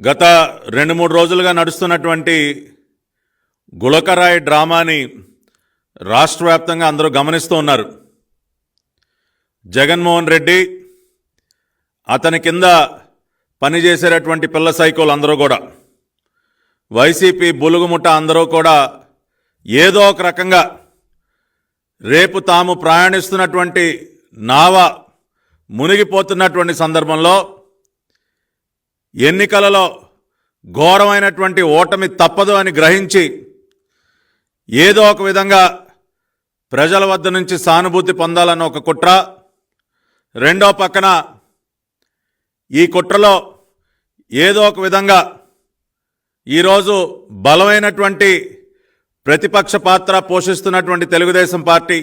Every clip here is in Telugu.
గత రెండు మూడు రోజులుగా నడుస్తున్నటువంటి గుళకరాయి డ్రామాని రాష్ట్ర వ్యాప్తంగా అందరూ గమనిస్తూ ఉన్నారు. జగన్మోహన్ రెడ్డి అతని కింద పనిచేసేటటువంటి పిల్ల సైకోలు అందరూ కూడా వైసీపీ బులుగుముఠ అందరూ కూడా ఏదో ఒక రకంగా రేపు తాము ప్రయాణిస్తున్నటువంటి నావ మునిగిపోతున్నటువంటి సందర్భంలో ఎన్నికలలో ఘోరమైనటువంటి ఓటమి తప్పదు అని గ్రహించి ఏదో ఒక విధంగా ప్రజల వద్ద నుంచి సానుభూతి పొందాలన్న ఒక కుట్ర. రెండో పక్కన ఈ కుట్రలో ఏదో ఒక విధంగా ఈరోజు బలమైనటువంటి ప్రతిపక్ష పాత్ర పోషిస్తున్నటువంటి తెలుగుదేశం పార్టీ.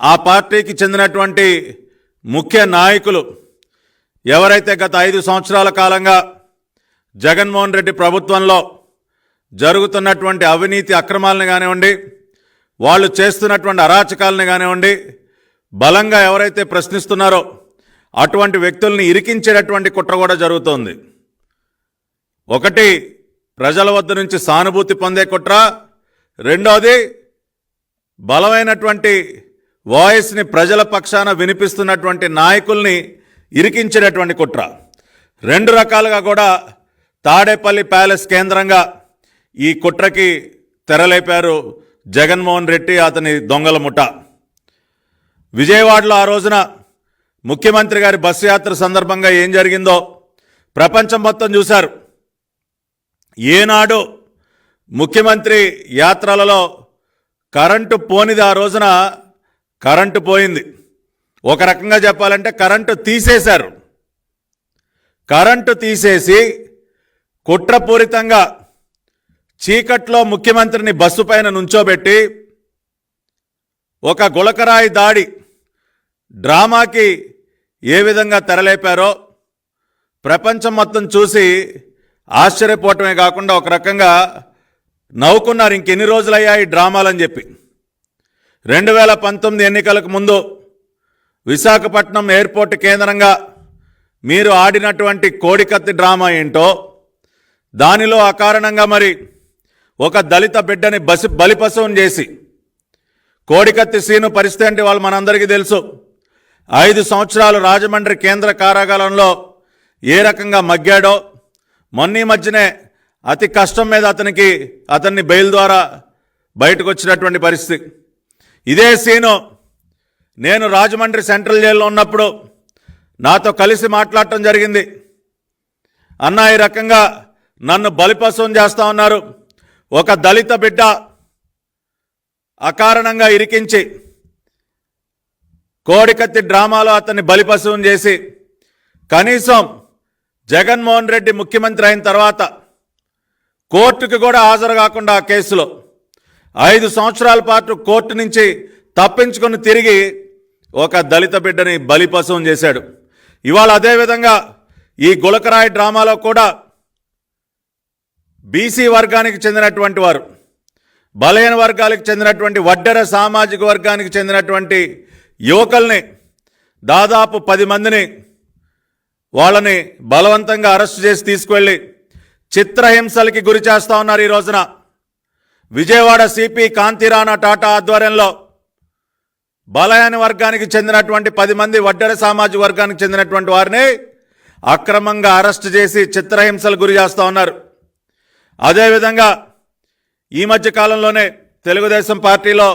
ఆ పార్టీకి చెందినటువంటి ముఖ్య నాయకులు ఎవరైతే గత ఐదు సంవత్సరాల కాలంగా జగన్మోహన్ రెడ్డి ప్రభుత్వంలో జరుగుతున్నటువంటి అవినీతి అక్రమాలను కానివ్వండి వాళ్ళు చేస్తున్నటువంటి అరాచకాలను కానివ్వండి బలంగా ఎవరైతే ప్రశ్నిస్తున్నారో అటువంటి వ్యక్తుల్ని ఇరికించేటటువంటి కుట్ర కూడా జరుగుతోంది. ఒకటి ప్రజల వద్ద నుంచి సానుభూతి పొందే కుట్ర. రెండోది బలమైనటువంటి వాయిస్ని ప్రజల పక్షాన వినిపిస్తున్నటువంటి నాయకుల్ని ఇరికించినటువంటి కుట్ర. రెండు రకాలుగా కూడా తాడేపల్లి ప్యాలెస్ కేంద్రంగా ఈ కుట్రకి తెరలేపారు జగన్మోహన్ రెడ్డి అతని దొంగల ముఠ. విజయవాడలో ఆ రోజున ముఖ్యమంత్రి గారి బస్సు యాత్ర సందర్భంగా ఏం జరిగిందో ప్రపంచం మొత్తం చూశారు. ఏనాడు ముఖ్యమంత్రి యాత్రలలో కరెంటు పోనిది ఆ రోజున కరెంటు పోయింది. ఒక రకంగా చెప్పాలంటే కరెంటు తీసేశారు. కరెంటు తీసేసి కుట్రపూరితంగా చీకట్లో ముఖ్యమంత్రిని బస్సు పైన నుంచోబెట్టి ఒక గులకరాయి దాడి డ్రామాకి ఏ విధంగా తెరలేపారో ప్రపంచం మొత్తం చూసి ఆశ్చర్యపోవటమే కాకుండా ఒక రకంగా నవ్వుకున్నారు. ఇంకెన్ని రోజులయ్యా ఈ డ్రామాలని చెప్పి. రెండు వేల పంతొమ్మిది ఎన్నికలకు ముందు విశాఖపట్నం ఎయిర్పోర్ట్ కేంద్రంగా మీరు ఆడినటువంటి కోడికత్తి డ్రామా ఏంటో దానిలో అకారణంగా మరి ఒక దళిత బిడ్డని బసి బలిపశువుని చేసి కోడికత్తి సీను పరిస్థితి అంటే వాళ్ళు మనందరికీ తెలుసు. ఐదు సంవత్సరాలు రాజమండ్రి కేంద్ర కారాగారంలో ఏ రకంగా మగ్గాడో మొన్నీ మధ్యనే అతి కష్టం మీద అతనికి అతన్ని బెయిల్ ద్వారా బయటకు వచ్చినటువంటి పరిస్థితి. ఇదే సీను నేను రాజమండ్రి సెంట్రల్ జైల్లో ఉన్నప్పుడు నాతో కలిసి మాట్లాడటం జరిగింది. అన్న ఈ రకంగా నన్ను బలిపశువం చేస్తా ఉన్నారు. ఒక దళిత బిడ్డ అకారణంగా ఇరికించి కోడికత్తి డ్రామాలో అతన్ని బలిపశువం చేసి కనీసం జగన్మోహన్ రెడ్డి ముఖ్యమంత్రి అయిన తర్వాత కోర్టుకి కూడా హాజరు కాకుండా ఆ కేసులో ఐదు సంవత్సరాల పాటు కోర్టు నుంచి తప్పించుకొని తిరిగి ఒక దళిత బిడ్డని బలిపశువం చేశాడు. ఇవాళ అదేవిధంగా ఈ గులకరాయి డ్రామాలో కూడా బీసీ వర్గానికి చెందినటువంటి వారు బలహీన వర్గాలకు చెందినటువంటి వడ్డెర సామాజిక వర్గానికి చెందినటువంటి యువకుల్ని దాదాపు పది మందిని వాళ్ళని బలవంతంగా అరెస్ట్ చేసి తీసుకువెళ్ళి చిత్రహింసలకి గురి చేస్తా ఉన్నారు ఈ రోజున. విజయవాడ సిపి కాంతిరాణా టాటా ఆధ్వర్యంలో బలయాన వర్గానికి చెందినటువంటి పది మంది వడ్డెర సామాజిక వర్గానికి చెందినటువంటి వారిని అక్రమంగా అరెస్ట్ చేసి చిత్రహింసలు గురి చేస్తూ ఉన్నారు. అదేవిధంగా ఈ మధ్య కాలంలోనే తెలుగుదేశం పార్టీలో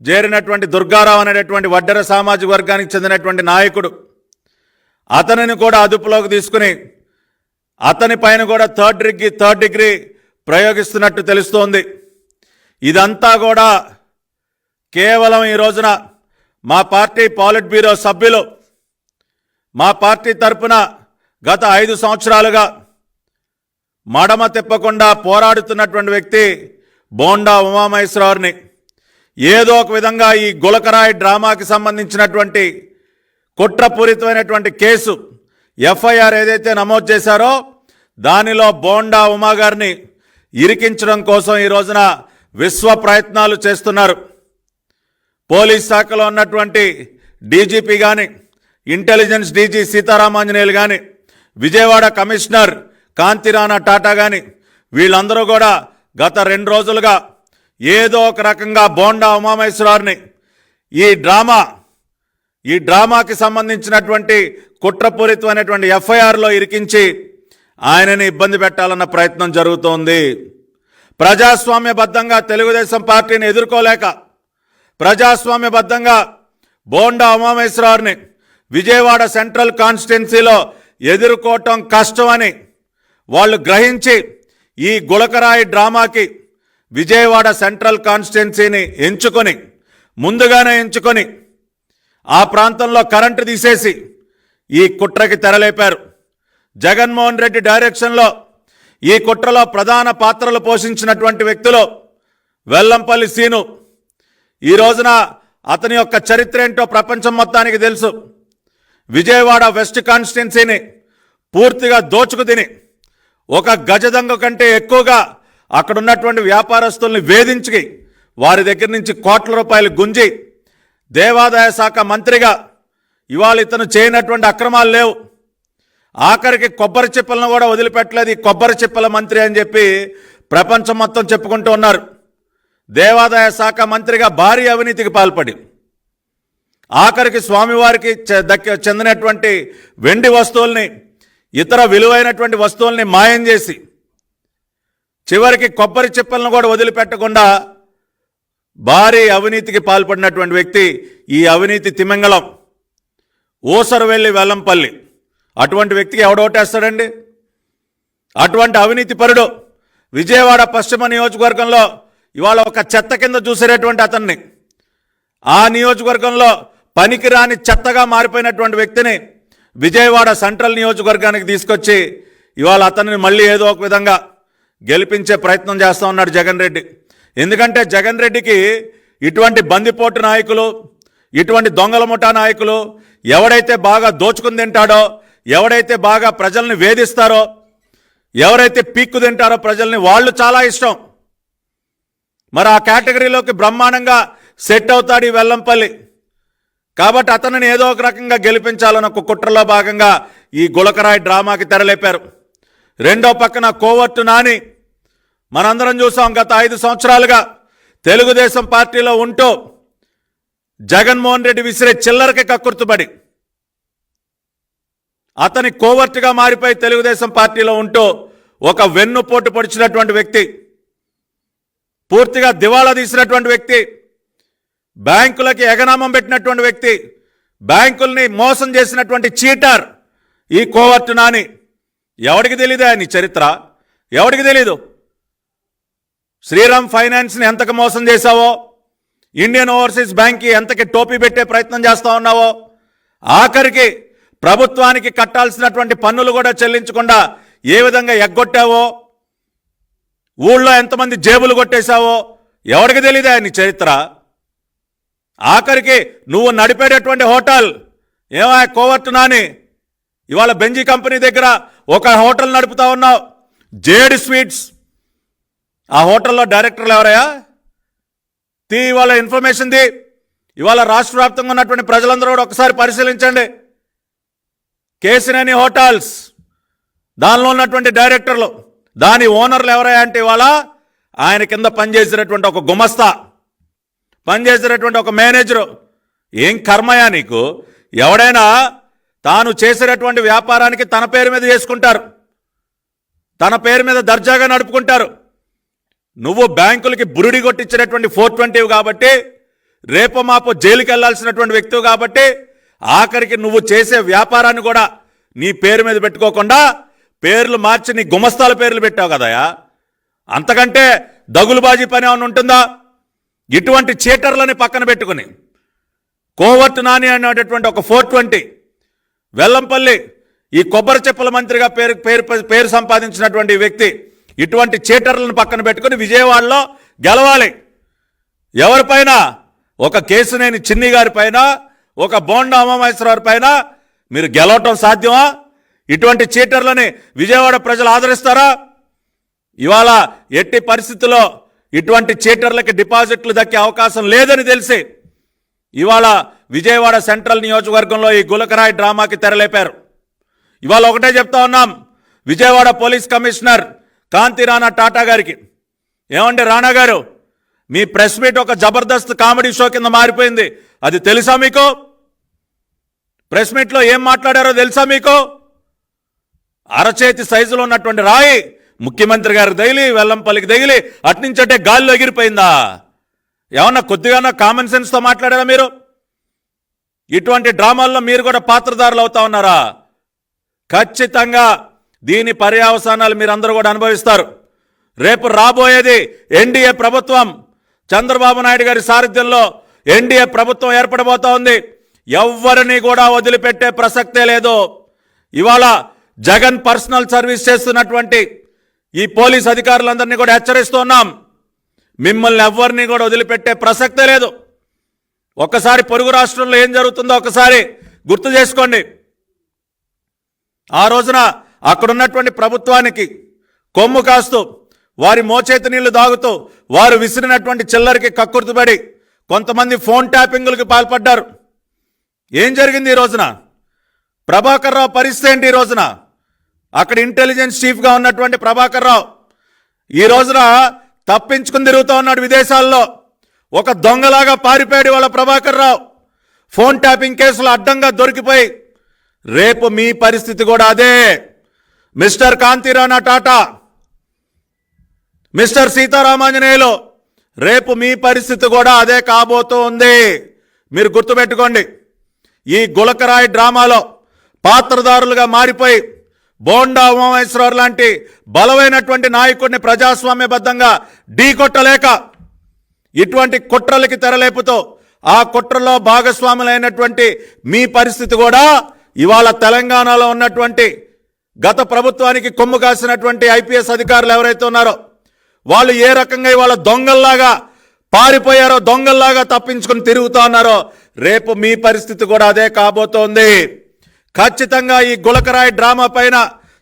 చేరినటువంటి దుర్గారావు అనేటటువంటి వడ్డెర సామాజిక వర్గానికి చెందినటువంటి నాయకుడు అతనిని కూడా అదుపులోకి తీసుకుని అతని పైన కూడా థర్డ్ డిగ్రీ థర్డ్ డిగ్రీ ప్రయోగిస్తున్నట్టు తెలుస్తోంది. ఇదంతా కూడా కేవలం ఈ రోజున మా పార్టీ పాలిట్ బ్యూరో సభ్యులు మా పార్టీ తరపున గత ఐదు సంవత్సరాలుగా మడమ తిప్పకుండా పోరాడుతున్నటువంటి వ్యక్తి బోండా ఉమామహేశ్వరరావుని. ఏదో ఒక విధంగా ఈ గులకరాయి డ్రామాకి సంబంధించినటువంటి కుట్రపూరితమైనటువంటి కేసు ఎఫ్ఐఆర్ ఏదైతే నమోదు చేశారో దానిలో బోండా ఉమా గారిని ఇరికించడం కోసం ఈ రోజున విశ్వ ప్రయత్నాలు చేస్తున్నారు. పోలీస్ శాఖలో ఉన్నటువంటి డీజీపీ కానీ ఇంటెలిజెన్స్ డీజీ సీతారామాంజనేయులు కానీ విజయవాడ కమిషనర్ కాంతిరాణా టాటా కానీ వీళ్ళందరూ కూడా గత రెండు రోజులుగా ఏదో ఒక రకంగా బోండా ఉమామేశ్వరారిని ఈ డ్రామా ఈ డ్రామాకి సంబంధించినటువంటి కుట్రపూరితమైనటువంటి ఎఫ్ఐఆర్లో ఇరికించి ఆయనని ఇబ్బంది పెట్టాలన్న ప్రయత్నం జరుగుతోంది. ప్రజాస్వామ్యబద్ధంగా తెలుగుదేశం పార్టీని ఎదుర్కోలేక ప్రజాస్వామ్యబద్ధంగా బోండా ఉమామేశ్వరరావుని విజయవాడ సెంట్రల్ కాన్స్టిట్యున్సీలో ఎదుర్కోవటం కష్టమని వాళ్ళు గ్రహించి ఈ గులకరాయి డ్రామాకి విజయవాడ సెంట్రల్ కాన్స్టిట్యున్సీని ఎంచుకొని ముందుగానే ఎంచుకొని ఆ ప్రాంతంలో కరెంటు తీసేసి ఈ కుట్రకి తెరలేపారు. జగన్మోహన్ రెడ్డి డైరెక్షన్లో ఈ కుట్రలో ప్రధాన పాత్రలు పోషించినటువంటి వ్యక్తులు వెల్లంపల్లి సీను ఈ రోజున అతని యొక్క చరిత్ర ఏంటో ప్రపంచం మొత్తానికి తెలుసు. విజయవాడ వెస్ట్ కాన్స్టిట్యున్సీని పూర్తిగా దోచుకు తిని ఒక గజదంగ కంటే ఎక్కువగా అక్కడ ఉన్నటువంటి వ్యాపారస్తుల్ని వేధించి వారి దగ్గర నుంచి కోట్ల రూపాయలు గుంజి దేవాదాయ శాఖ మంత్రిగా ఇవాళ ఇతను చేయనటువంటి అక్రమాలు లేవు. ఆఖరికి కొబ్బరి చిప్పలను కూడా వదిలిపెట్టలేదు ఈ కొబ్బరి చిప్పల మంత్రి అని చెప్పి ప్రపంచం మొత్తం చెప్పుకుంటూ ఉన్నారు. దేవాదాయ శాఖ మంత్రిగా భారీ అవినీతికి పాల్పడి ఆఖరికి స్వామివారికి చె- చెందినటువంటి వెండి వస్తువుల్ని ఇతర విలువైనటువంటి వస్తువుల్ని మాయం చేసి చివరికి కొబ్బరి చిప్పలను కూడా వదిలిపెట్టకుండా భారీ అవినీతికి పాల్పడినటువంటి వ్యక్తి ఈ అవినీతి తిమింగళం ఊసరవెల్లి వెల్లంపల్లి. అటువంటి వ్యక్తికి ఎవడోటేస్తాడండి అటువంటి అవినీతి పరుడు విజయవాడ పశ్చిమ నియోజకవర్గంలో ఇవాళ ఒక చెత్త కింద చూసేటటువంటి అతన్ని. ఆ నియోజకవర్గంలో పనికిరాని చెత్తగా మారిపోయినటువంటి వ్యక్తిని విజయవాడ సెంట్రల్ నియోజకవర్గానికి తీసుకొచ్చి ఇవాళ అతన్ని మళ్ళీ ఏదో ఒక విధంగా గెలిపించే ప్రయత్నం చేస్తూ ఉన్నాడు జగన్ రెడ్డి. ఎందుకంటే జగన్ రెడ్డికి ఇటువంటి బందిపోటు నాయకులు ఇటువంటి దొంగల ముఠా నాయకులు ఎవడైతే బాగా దోచుకుని తింటాడో ఎవడైతే బాగా ప్రజల్ని వేధిస్తారో ఎవరైతే పీక్కు తింటారో ప్రజల్ని వాళ్ళు చాలా ఇష్టం. మరి ఆ కేటగిరీలోకి బ్రహ్మాండంగా సెట్ అవుతాడు ఈ వెల్లంపల్లి. కాబట్టి అతనిని ఏదో ఒక రకంగా గెలిపించాలని ఒక కుట్రలో భాగంగా ఈ గులకరాయి డ్రామాకి తెరలేపారు. రెండో పక్కన కోవర్టు నాని. మనందరం చూసాం గత ఐదు సంవత్సరాలుగా తెలుగుదేశం పార్టీలో ఉంటూ జగన్మోహన్ రెడ్డి విసిరే చిల్లరకి కక్కుర్తుబడి. అతని కోవర్టుగా మారిపోయి తెలుగుదేశం పార్టీలో ఉంటూ ఒక వెన్నుపోటు పొడిచినటువంటి వ్యక్తి. పూర్తిగా దివాళా తీసినటువంటి వ్యక్తి బ్యాంకులకి ఎగనామం పెట్టినటువంటి వ్యక్తి బ్యాంకుల్ని మోసం చేసినటువంటి చీటర్ ఈ కోవర్టు నాని. ఎవడికి తెలీదా ఆయన చరిత్ర? ఎవడికి తెలీదు? శ్రీరామ్ ఫైనాన్స్ని ఎంతకు మోసం చేశావో? ఇండియన్ ఓవర్సీస్ బ్యాంక్కి ఎంతకి టోపీ పెట్టే ప్రయత్నం చేస్తా ఉన్నావో? ఆఖరికి ప్రభుత్వానికి కట్టాల్సినటువంటి పన్నులు కూడా చెల్లించకుండా ఏ విధంగా ఎగ్గొట్టావో? ఊళ్ళో ఎంతమంది జేబులు కొట్టేశావో ఎవడికి తెలియదా నీ చరిత్ర? ఆఖరికి నువ్వు నడిపేటటువంటి హోటల్. ఏమా కోవర్టు నాని? ఇవాళ బెంజీ కంపెనీ దగ్గర ఒక హోటల్ నడుపుతా ఉన్నావు. Jade sweets. ఆ హోటల్లో డైరెక్టర్లు ఎవరయ్యా? తీ ఇవాళ ఇన్ఫర్మేషన్ ది ఇవాళ రాష్ట్ర వ్యాప్తంగా ఉన్నటువంటి ప్రజలందరూ కూడా ఒకసారి పరిశీలించండి. కేసినేని హోటల్స్. దానిలో ఉన్నటువంటి డైరెక్టర్లు. దాని ఓనర్లు ఎవరయ్యా అంటే ఇవాళ ఆయన కింద పనిచేసినటువంటి ఒక గుమస్తా పనిచేసినటువంటి ఒక మేనేజరు. ఏం కర్మయా నీకు? ఎవడైనా తాను చేసేటటువంటి వ్యాపారానికి తన పేరు మీద చేసుకుంటారు తన పేరు మీద దర్జాగా నడుపుకుంటారు. నువ్వు బ్యాంకులకి బురుడి కొట్టించినటువంటి ఫోర్ ట్వంటీవి కాబట్టి రేపు మాపు జైలుకి వెళ్ళాల్సినటువంటి వ్యక్తివి కాబట్టి ఆఖరికి నువ్వు చేసే వ్యాపారాన్ని కూడా నీ పేరు మీద పెట్టుకోకుండా పేర్లు మార్చి నీ గుమస్తాల పేర్లు పెట్టావు కదయా అంతకంటే దగులుబాజీ పని ఏమైనా ఉంటుందా? ఇటువంటి చీటర్లని పక్కన పెట్టుకుని. కోవర్ట్ నాని అనేటటువంటి ఒక ఫోర్ ట్వంటీ. వెల్లంపల్లి ఈ కొబ్బరి చెప్పుల మంత్రిగా పేరు పేరు పేరు సంపాదించినటువంటి వ్యక్తి ఇటువంటి చీటర్లను పక్కన పెట్టుకుని విజయవాడలో గెలవాలి. ఎవరిపైన? ఒక కేసునేని చిన్ని గారి పైన ఒక బోండా అమ్మమేశ్వరరావు పైన మీరు గెలవటం సాధ్యమా? ఇటువంటి చీటర్లని విజయవాడ ప్రజలు ఆదరిస్తారా? ఇవాళ ఎట్టి పరిస్థితుల్లో ఇటువంటి చీటర్లకి డిపాజిట్లు దక్కే అవకాశం లేదని తెలిసి ఇవాళ విజయవాడ సెంట్రల్ నియోజకవర్గంలో ఈ గులకరాయి డ్రామాకి తెరలేపారు. ఇవాళ ఒకటే చెప్తా ఉన్నాం విజయవాడ పోలీస్ కమిషనర్ కాంతి రాణా టాటా గారికి. ఏమండి రాణా గారు మీ ప్రెస్ మీట్ ఒక జబర్దస్త్ కామెడీ షో కింద మారిపోయింది. అది తెలుసా మీకు? ప్రెస్ మీట్లో ఏం మాట్లాడారో తెలుసా మీకు? అరచేతి సైజులో ఉన్నటువంటి రాయి ముఖ్యమంత్రి గారికి తగిలి వెల్లంపల్లికి తగిలి అట్నుంచటే గాల్లో ఎగిరిపోయిందా? ఏమన్నా కొద్దిగా కామన్ సెన్స్తో మాట్లాడారా మీరు? ఇటువంటి డ్రామాల్లో మీరు కూడా పాత్రదారులు అవుతా ఉన్నారా? ఖచ్చితంగా దీని పర్యావసానాలు మీరందరూ కూడా అనుభవిస్తారు. రేపు రాబోయేది ఎన్డీఏ ప్రభుత్వం. చంద్రబాబు నాయుడు గారి సారథ్యంలో ఎన్డీఏ ప్రభుత్వం ఏర్పడబోతోంది ఎవరిని ఎవ్వరిని కూడా వదిలిపెట్టే ప్రసక్తే లేదు. ఇవాళ జగన్ పర్సనల్ సర్వీస్ చేస్తున్నటువంటి ఈ పోలీస్ అధికారులందరినీ కూడా హెచ్చరిస్తున్నాం మిమ్మల్ని ఎవ్వరిని కూడా వదిలిపెట్టే ప్రసక్తే లేదు. ఒక్కసారి పొరుగు రాష్ట్రంలో ఏం జరుగుతుందో ఒకసారి గుర్తు చేసుకోండి. ఆ రోజున అక్కడున్నటువంటి ప్రభుత్వానికి కొమ్ము కాస్తూ వారి మోచేతి నీళ్ళు దాగుతూ వారు విసిరినటువంటి చిల్లరికి కక్కుర్తుబడి కొంతమంది ఫోన్ ట్యాపింగ్లకు పాల్పడ్డారు. ఏం జరిగింది ఈ రోజున? ప్రభాకర్ రావు పరిస్థితి ఏంటి ఈ రోజున? అక్కడ ఇంటెలిజెన్స్ చీఫ్గా ఉన్నటువంటి ప్రభాకర్ రావు. ఈ రోజున తప్పించుకుని తిరుగుతూ ఉన్నాడు విదేశాల్లో. ఒక దొంగలాగా పారిపోయాడు వాళ్ళ ప్రభాకర్ రావు. ఫోన్ ట్యాపింగ్ కేసులు అడ్డంగా దొరికిపోయి రేపు మీ పరిస్థితి కూడా అదే. మిస్టర్ కాంతిరాణా టాటా మిస్టర్ సీతారామాంజనేయులు రేపు మీ పరిస్థితి కూడా అదే కాబోతూ ఉంది. మీరు గుర్తుపెట్టుకోండి ఈ గులకరాయి డ్రామాలో పాత్రదారులుగా మారిపోయి బోండా ఉమామేశ్వరరావు లాంటి బలమైనటువంటి నాయకుడిని ప్రజాస్వామ్యబద్ధంగా ఢీకొట్టలేక ఇటువంటి కుట్రలకి తెరలేపుతో ఆ కుట్రలో భాగస్వాములైనటువంటి మీ పరిస్థితి కూడా ఇవాళ తెలంగాణలో ఉన్నటువంటి గత ప్రభుత్వానికి కొమ్ము కాసినటువంటి ఐపీఎస్ అధికారులు ఎవరైతే ఉన్నారో వాళ్ళు ఏ రకంగా ఇవాళ దొంగల్లాగా పారిపోయారో దొంగల్లాగా తప్పించుకుని తిరుగుతా ఉన్నారో రేపు మీ పరిస్థితి కూడా అదే కాబోతోంది. ఖచ్చితంగా ఈ గులకరాయి డ్రామా పైన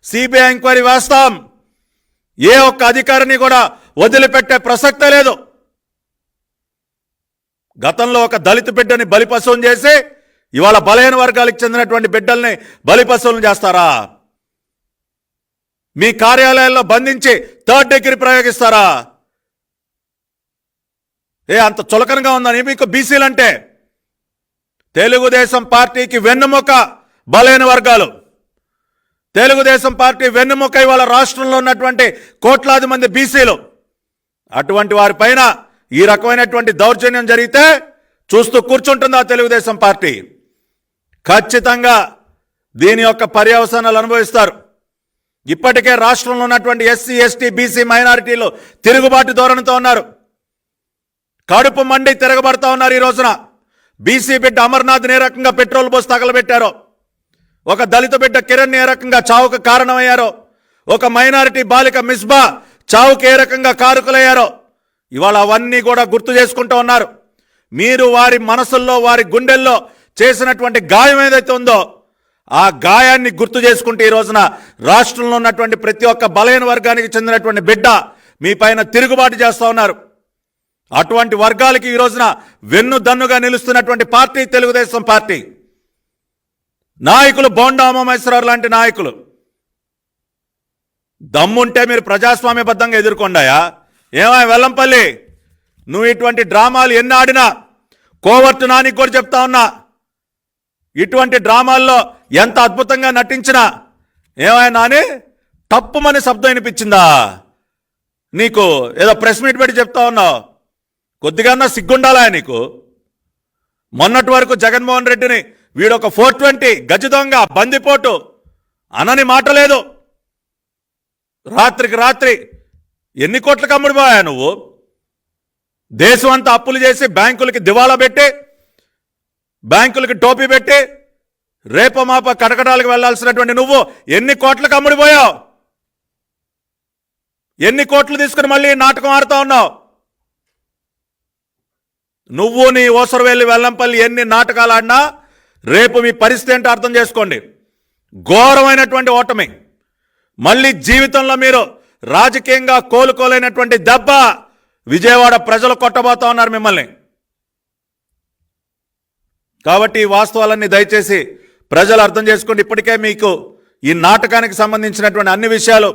సిబిఐ ఎంక్వైరీ వేస్తాం. ఏ ఒక్క అధికారిని కూడా వదిలిపెట్టే ప్రసక్తే లేదు. గతంలో ఒక దళిత బిడ్డని బలిపశువుని చేసి ఇవాళ బలహీన వర్గాలకు చెందినటువంటి బిడ్డల్ని బలిపశువులను చేస్తారా? మీ కార్యాలయాల్లో బంధించి థర్డ్ డిగ్రీ ప్రయోగిస్తారా? ఏ అంత చులకనగా ఉందని మీకు బీసీలంటే. తెలుగుదేశం పార్టీకి వెన్నుముక. బలైన వర్గాలు. తెలుగుదేశం పార్టీ వెన్నెముక ఇవాళ రాష్ట్రంలో ఉన్నటువంటి కోట్లాది మంది బీసీలు. అటువంటి వారిపైన ఈ రకమైనటువంటి దౌర్జన్యం జరిగితే చూస్తూ కూర్చుంటుందా తెలుగుదేశం పార్టీ? ఖచ్చితంగా దీని యొక్క పర్యవసానాలు అనుభవిస్తారు. ఇప్పటికే రాష్ట్రంలో ఉన్నటువంటి ఎస్సీ ఎస్టీ బీసీ మైనారిటీలు తిరుగుబాటు ధోరణితో ఉన్నారు. కడుపు మండి తిరగబడతా ఉన్నారు ఈ రోజున. బీసీ బిడ్డ అమర్నాథ్ ఏ రకంగా పెట్రోల్ పోసి తగలబెట్టారో? ఒక దళిత బిడ్డ కిరణ్ ఏ రకంగా చావుకు కారణమయ్యారో ఒక మైనారిటీ బాలిక మిస్బా చావుకి ఏ రకంగా కారుకులయ్యారో ఇవాళ అవన్నీ కూడా గుర్తు చేసుకుంటూ ఉన్నారు. మీరు వారి మనసుల్లో వారి గుండెల్లో చేసినటువంటి గాయం ఏదైతే ఉందో ఆ గాయాన్ని గుర్తు చేసుకుంటే ఈ రోజున రాష్ట్రంలో ఉన్నటువంటి ప్రతి ఒక్క బలహీన వర్గానికి చెందినటువంటి బిడ్డ మీ పైన తిరుగుబాటు చేస్తూ ఉన్నారు. అటువంటి వర్గాలకి ఈ రోజున వెన్ను దన్నుగా నిలుస్తున్నటువంటి పార్టీ తెలుగుదేశం పార్టీ. నాయకులు బోండా ఉమామేశ్వరరావు లాంటి నాయకులు. దమ్ముంటే మీరు ప్రజాస్వామ్యబద్ధంగా ఎదుర్కొండాయా? ఏమా వెల్లంపల్లి? నువ్వు ఇటువంటి డ్రామాలు ఎన్ని ఆడినా కోవర్టు నానికి కూడా చెప్తా ఉన్నా ఇటువంటి డ్రామాల్లో ఎంత అద్భుతంగా నటించినా ఏమైనా నాని? తప్పుమని శబ్దం వినిపించిందా? నీకు ఏదో ప్రెస్ మీట్ పెట్టి చెప్తా ఉన్నావు. కొద్దిగా సిగ్గుండాలా నీకు? మొన్నటి వరకు జగన్మోహన్ రెడ్డిని వీడొక ఫోర్ ట్వంటీ గజ దొంగ బందిపోటు. అనని మాట లేదు. రాత్రికి రాత్రి ఎన్ని కోట్లకు అమ్ముడిపోయా నువ్వు? దేశం అంతా అప్పులు చేసి బ్యాంకులకి దివాలా పెట్టి బ్యాంకులకి టోపీ పెట్టి రేప మాప కటకటాలకు వెళ్ళాల్సినటువంటి నువ్వు ఎన్ని కోట్లకు అమ్ముడిపోయావు ఎన్ని కోట్లు తీసుకుని మళ్ళీ నాటకం ఆడుతా ఉన్నావు? నువ్వు నీ ఓసరవెల్లి వెల్లంపల్లి ఎన్ని నాటకాలు ఆడినా రేపు మీ పరిస్థితి ఏంటో అర్థం చేసుకోండి. ఘోరమైనటువంటి ఓటమి. మళ్ళీ జీవితంలో మీరు రాజకీయంగా కోలుకోలేనటువంటి దెబ్బ విజయవాడ ప్రజలు కొట్టబోతా ఉన్నారు మిమ్మల్ని. కాబట్టి ఈ వాస్తవాలన్నీ దయచేసి ప్రజలు అర్థం చేసుకోండి. ఇప్పటికే మీకు ఈ నాటకానికి సంబంధించినటువంటి అన్ని విషయాలు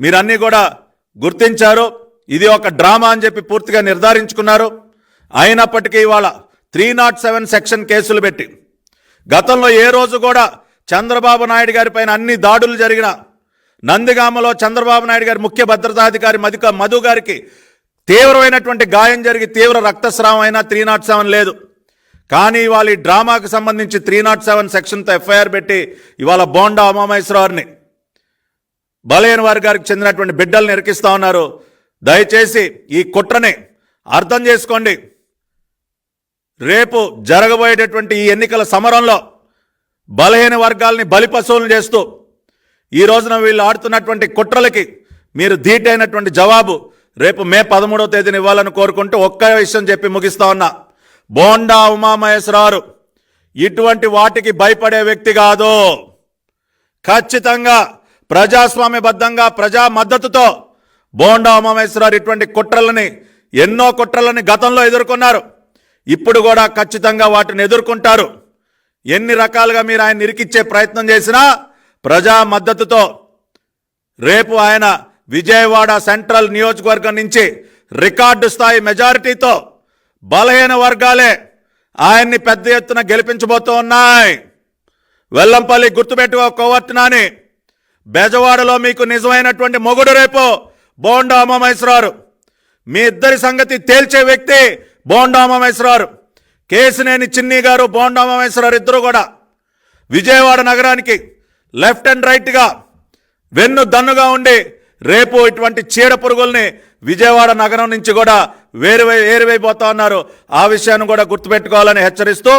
మీరన్నీ కూడా గుర్తించారు. ఇది ఒక డ్రామా అని చెప్పి పూర్తిగా నిర్ధారించుకున్నారు. అయినప్పటికీ ఇవాళ త్రీ నాట్ సెవెన్ సెక్షన్ కేసులు పెట్టి. గతంలో ఏ రోజు కూడా చంద్రబాబు నాయుడు గారి పైన అన్ని దాడులు జరిగిన నందిగామలో చంద్రబాబు నాయుడు గారి ముఖ్య భద్రతాధికారి మధుక మధు గారికి తీవ్రమైనటువంటి గాయం జరిగి తీవ్ర రక్తస్రావం అయినా త్రీ నాట్ సెవెన్ లేదు. కానీ ఇవాళ ఈ డ్రామాకు సంబంధించి త్రీ నాట్ సెవెన్ సెక్షన్తో ఎఫ్ఐఆర్ పెట్టి ఇవాళ బోండా ఉమామహేశ్వరరావుని బలైన వారి గారికి చెందినటువంటి బిడ్డల్ని ఎరికిస్తా ఉన్నారు. దయచేసి ఈ కుట్రని అర్థం చేసుకోండి. రేపు జరగబోయేటటువంటి ఈ ఎన్నికల సమరంలో బలహీన వర్గాల్ని బలిపశువులను చేస్తూ ఈ రోజున వీళ్ళు ఆడుతున్నటువంటి కుట్రలకి మీరు ధీటైనటువంటి జవాబు రేపు మే పదమూడవ తేదీని ఇవ్వాలని కోరుకుంటూ ఒక్క విషయం చెప్పి ముగిస్తా ఉన్నా. బోండా ఉమామహేశ్వరరావు ఇటువంటి వాటికి భయపడే వ్యక్తి కాదు. ఖచ్చితంగా ప్రజాస్వామ్యబద్ధంగా ప్రజా మద్దతుతో బోండా ఉమామేశ్వరరావు ఇటువంటి కుట్రలని ఎన్నో కుట్రలని గతంలో ఎదుర్కొన్నారు. ఇప్పుడు కూడా ఖచ్చితంగా వాటిని ఎదుర్కొంటారు. ఎన్ని రకాలుగా మీరు ఆయన నిరికిచ్చే ప్రయత్నం చేసినా ప్రజా మద్దతుతో రేపు ఆయన విజయవాడ సెంట్రల్ నియోజకవర్గం నుంచి రికార్డు స్థాయి మెజారిటీతో బలహీన వర్గాలే ఆయన్ని పెద్ద ఎత్తున గెలిపించబోతూ ఉన్నాయి. వెల్లంపల్లి గుర్తుపెట్టుకో కోవర్టునాని బెజవాడలో మీకు నిజమైనటువంటి మొగుడు రేపు బోండా అమ్మమేశ్వరారు మీ ఇద్దరి సంగతి తేల్చే వ్యక్తి బోండా అమ్మమేశ్వరారు కేసినేని చిన్ని గారు బోండా అమ్మమేశ్వరారు ఇద్దరు కూడా విజయవాడ నగరానికి లెఫ్ట్ అండ్ రైట్గా వెన్ను దన్నుగా ఉండి రేపు ఇటువంటి చీడ పురుగుల్ని విజయవాడ నగరం నుంచి కూడా వేరు వేరువైపోతా ఉన్నారు. ఆ విషయాన్ని కూడా గుర్తుపెట్టుకోవాలని హెచ్చరిస్తూ